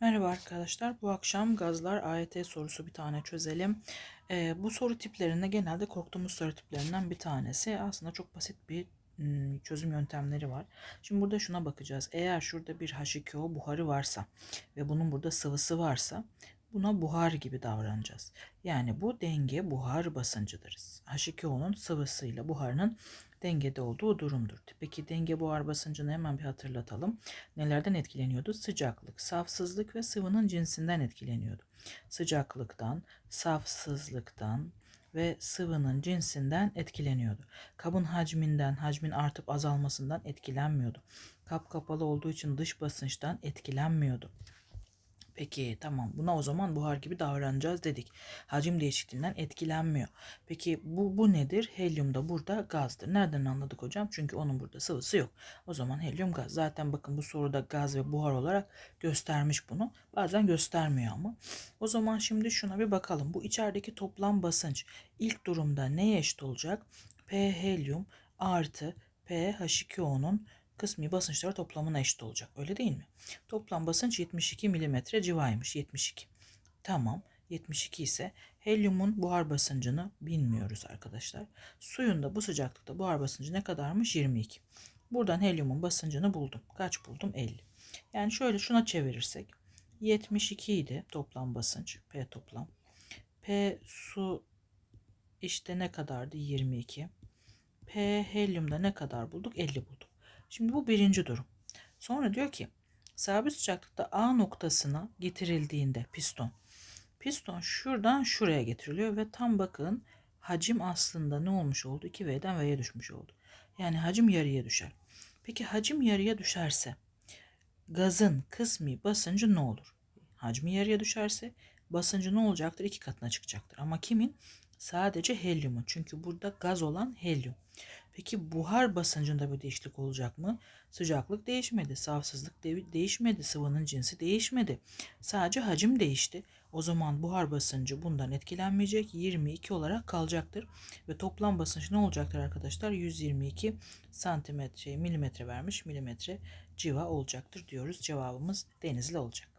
Merhaba arkadaşlar. Bu akşam gazlar AYT sorusu bir tane çözelim. Ee, bu soru tiplerinde genelde korktuğumuz soru tiplerinden bir tanesi. Aslında çok basit bir ım, çözüm yöntemleri var. Şimdi burada şuna bakacağız. Eğer şurada bir H2O buharı varsa ve bunun burada sıvısı varsa buna buhar gibi davranacağız. Yani bu denge buhar basıncıdır. H2O'nun sıvısıyla buharının dengede olduğu durumdur. Peki denge buhar basıncını hemen bir hatırlatalım. Nelerden etkileniyordu? Sıcaklık, safsızlık ve sıvının cinsinden etkileniyordu. Sıcaklıktan, safsızlıktan ve sıvının cinsinden etkileniyordu. Kabın hacminden, hacmin artıp azalmasından etkilenmiyordu. Kap kapalı olduğu için dış basınçtan etkilenmiyordu. Peki tamam buna o zaman buhar gibi davranacağız dedik. Hacim değişikliğinden etkilenmiyor. Peki bu, bu nedir? Helyum da burada gazdır. Nereden anladık hocam? Çünkü onun burada sıvısı yok. O zaman helyum gaz. Zaten bakın bu soruda gaz ve buhar olarak göstermiş bunu. Bazen göstermiyor ama. O zaman şimdi şuna bir bakalım. Bu içerideki toplam basınç ilk durumda neye eşit olacak? P helyum artı P H2O'nun kısmi basınçları toplamına eşit olacak. Öyle değil mi? Toplam basınç 72 mm civarıymış. 72. Tamam. 72 ise helyumun buhar basıncını bilmiyoruz arkadaşlar. Suyun da bu sıcaklıkta buhar basıncı ne kadarmış? 22. Buradan helyumun basıncını buldum. Kaç buldum? 50. Yani şöyle şuna çevirirsek 72 idi toplam basınç. P toplam. P su işte ne kadardı? 22. P helyumda ne kadar bulduk? 50 bulduk. Şimdi bu birinci durum. Sonra diyor ki sabit sıcaklıkta A noktasına getirildiğinde piston. Piston şuradan şuraya getiriliyor ve tam bakın hacim aslında ne olmuş oldu? 2V'den V'ye düşmüş oldu. Yani hacim yarıya düşer. Peki hacim yarıya düşerse gazın kısmi basıncı ne olur? Hacmi yarıya düşerse basıncı ne olacaktır? İki katına çıkacaktır. Ama kimin? Sadece helyumun. Çünkü burada gaz olan helyum. Peki buhar basıncında bir değişiklik olacak mı? Sıcaklık değişmedi, safsızlık de- değişmedi, sıvının cinsi değişmedi. Sadece hacim değişti. O zaman buhar basıncı bundan etkilenmeyecek. 22 olarak kalacaktır. Ve toplam basınç ne olacaktır arkadaşlar? 122 santimetre, milimetre vermiş. Milimetre civa olacaktır diyoruz. Cevabımız denizli olacak.